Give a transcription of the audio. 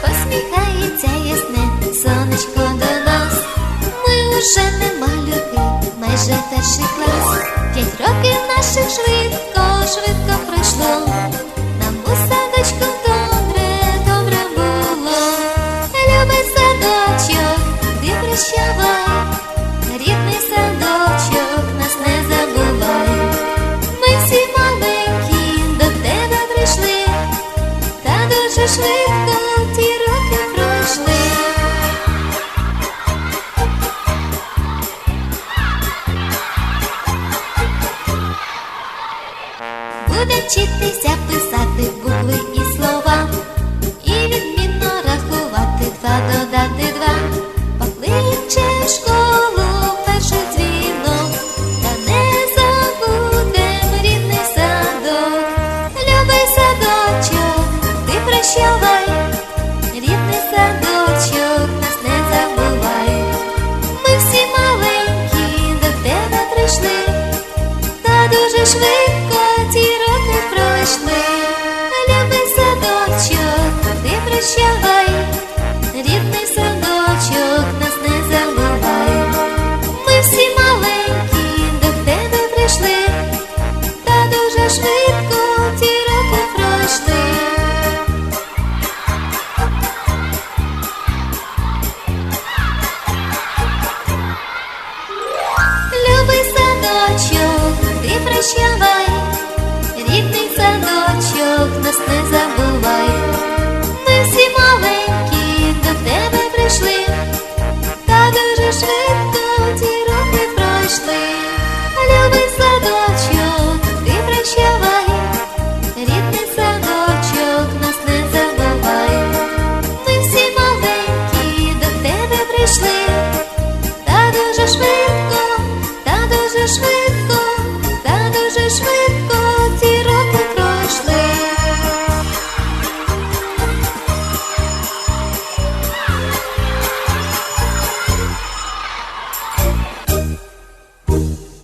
Посміхається ясне сонечко до нас. Ми уже не малюки, майже перший клас. П'ять років наших швидко, швидко пройшло. Прощавай, рідний садочок, нас не забувай. Ми всі маленькі до тебе прийшли. Та дуже швидко ті роки пройшли. Буде вчитися писати, прощавай, рідний садочок нас не забувай. Ми всі маленькі до тебе прийшли, та дуже швидко.